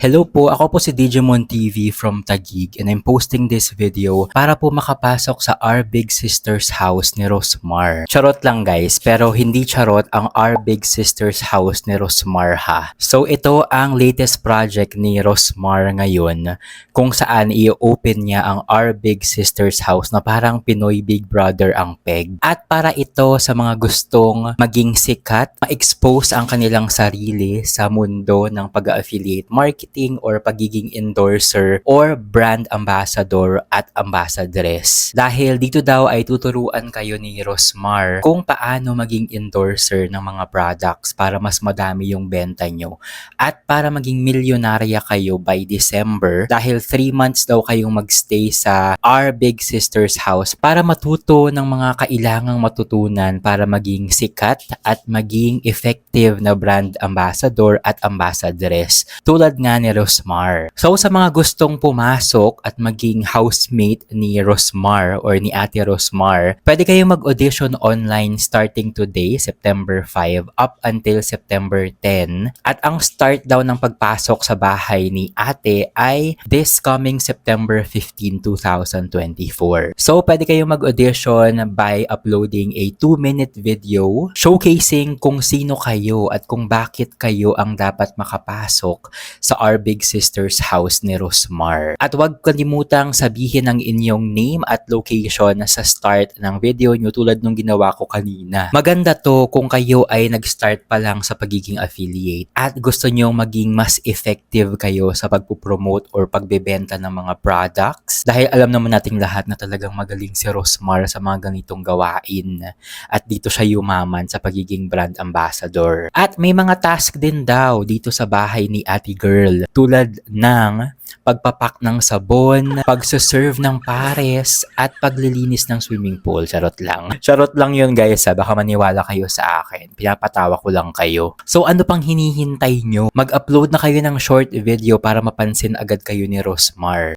Hello po, ako po si Digimon TV from Taguig and I'm posting this video para po makapasok sa our Big Sister's house ni Rosmar. Charot lang guys, pero hindi charot ang our Big Sister's house ni Rosmar ha. So ito ang latest project ni Rosmar ngayon kung saan i-open niya ang our Big Sister's house na parang Pinoy Big Brother ang peg. At para ito sa mga gustong maging sikat, ma-expose ang kanilang sarili sa mundo ng pag-affiliate marketing or pagiging endorser or brand ambassador at ambassadress. Dahil dito daw ay tuturuan kayo ni Rosmar kung paano maging endorser ng mga products para mas madami yung benta nyo at para maging milyonarya kayo by December dahil 3 months daw kayong magstay sa our Big Sister's house para matuto ng mga kailangang matutunan para maging sikat at maging effective na brand ambassador at ambassadress tulad nga ni Rosmar. So sa mga gustong pumasok at maging housemate ni Rosmar or ni Ate Rosmar, pwede kayong mag-audition online starting today, September 5, up until September 10. At ang start daw ng pagpasok sa bahay ni Ate ay this coming September 15, 2024. So pwede kayong mag-audition by uploading a 2-minute video showcasing kung sino kayo at kung bakit kayo ang dapat makapasok sa our Big Sister's house ni Rosmar. At huwag kalimutang sabihin ang inyong name at location sa start ng video nyo tulad nung ginawa ko kanina. Maganda to kung kayo ay nag-start pa lang sa pagiging affiliate at gusto nyo maging mas effective kayo sa pagpupromote or pagbebenta ng mga products dahil alam naman nating lahat na talagang magaling si Rosmar sa mga ganitong gawain at dito siya yumaman sa pagiging brand ambassador. At may mga task din daw dito sa bahay ni Ate Girl tulad ng pagpapak ng sabon, pagsaserve ng pares, at paglilinis ng swimming pool. Charot lang. Charot lang yun guys ha. Baka maniwala kayo sa akin. Pinapatawa ko lang kayo. So ano pang hinihintay nyo? Mag-upload na kayo ng short video para mapansin agad kayo ni Rosmar.